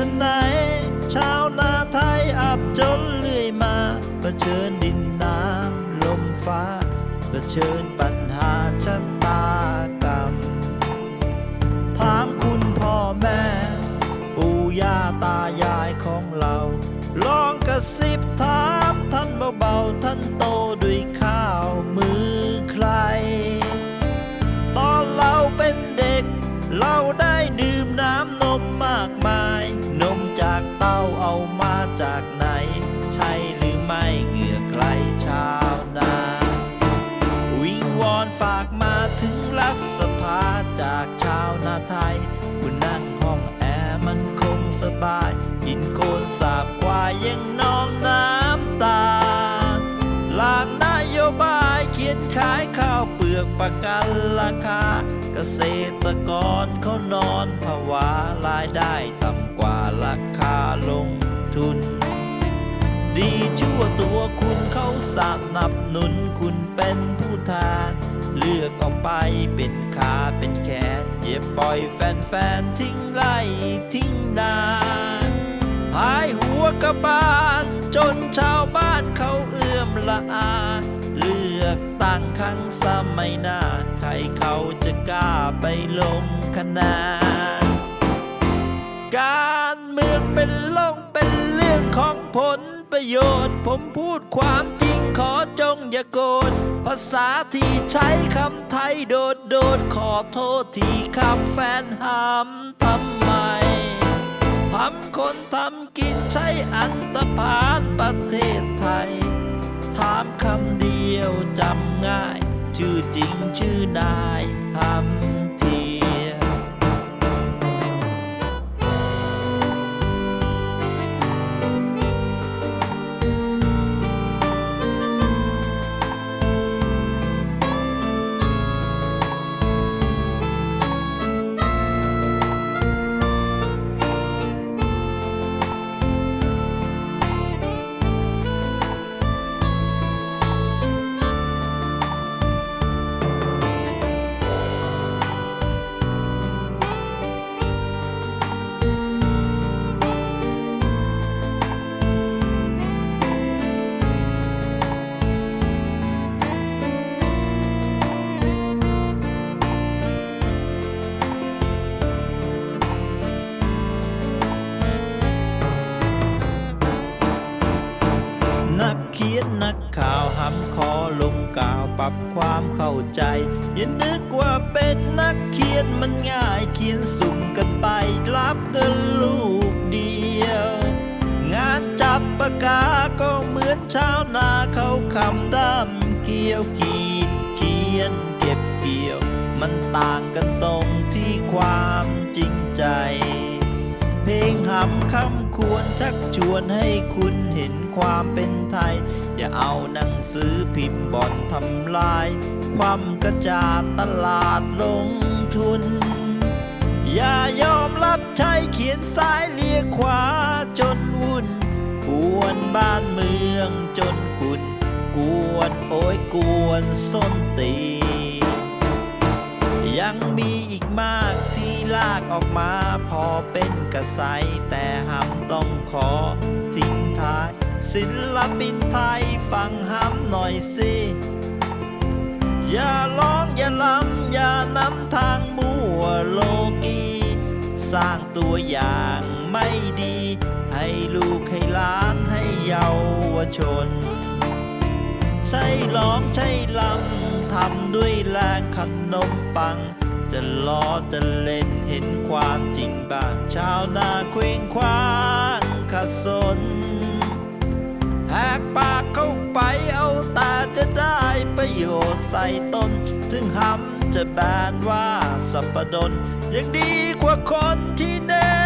เหตุไฉนชาวนาไทยอับจนเรื่อยมาเผชิญดินน้ำลมฟ้าเผชิญปัญหาชัด ใช่หรือไม่เหงื่อใครชาวนาวิงวอนฝากมาถึงรัฐสภาจากชาวนาไทยคุณนั่งห้องแอร์มันคงสบาย กินโคนสาบควายยังนองน้ำตาหลากนโยบายเขียนขายข้าวเปลือกประกันราคา เกษตรกรเขานอนผวารายได้ต่ำ วตัวคุณเขาสนับหนุนคุณเป็นผู้ทาน เลือกเอาไปเป็นขาเป็นแขนอย่าปล่อยแฟนๆ ทิ้งไล่ทิ้งนาน หายหัวกระบาลจนชาวบ้านเขาเอื้อมละอาเลือกตั้งครั้งสมัยหน้า ใครเขาจะกล้าไปลงคะแนนการเมืองเป็นลงเป็นเรื่องของผล ประโยชน์ ผมพูดความจริงขอจงอย่าโกรธภาษาที่ใช้คำไทยโดดโดดขอโทษที่ขับแฟนหามทำไมทำคนทำกินใช้อันตรพานประเทศไทย ถามคำเดียวจำง่าย ชื่อจริงชื่อนายหำ เขียนนักข่าวหำขอลงกล่าวปรับความเข้าใจ อย่านึกว่าเป็นนักเขียนมันง่ายเขียนสุ่มกันไปรับเงินลูกเดียว งานจับปากกาก็เหมือนชาวนาเขาคำดำเกี่ยวขีดเขียนเก็บเกี่ยว มันต่างกันตรงที่ความจริงใจ เพลงหำคำควรชักชวนให้คุณเห็น ความเป็นไทย อย่าเอาหนังสือพิมพ์บ่อนทำลาย ความกระจาดตลาดลงทุน อย่ายอมรับใช้เขียนซ้ายเลียขวาจนวุ่นปวนบ้านเมืองจนคุณ กวนโอ้ยกวนส้นตียังมีอีกมากที่ลากออกมาพอเป็นกระใสแต่ห้ำต้องขอ ศิลปินไทยฟังห้ำหน่อยสิ อย่าร้องอย่าลำอย่านำทางมั่วโลกี สร้างตัวอย่างไม่ดี ให้ลูกให้หล้านให้เยาวชน ใช่ร้องใช่ลำทำด้วยแรงขนมปังจะล้อจะเล่นเห็นความจริงบ้างชาวนาเคว้งคว้างขัดสน ใส่ตนถึงหำจะแบนว่าสัปดนยังดีกว่าคนที่เน้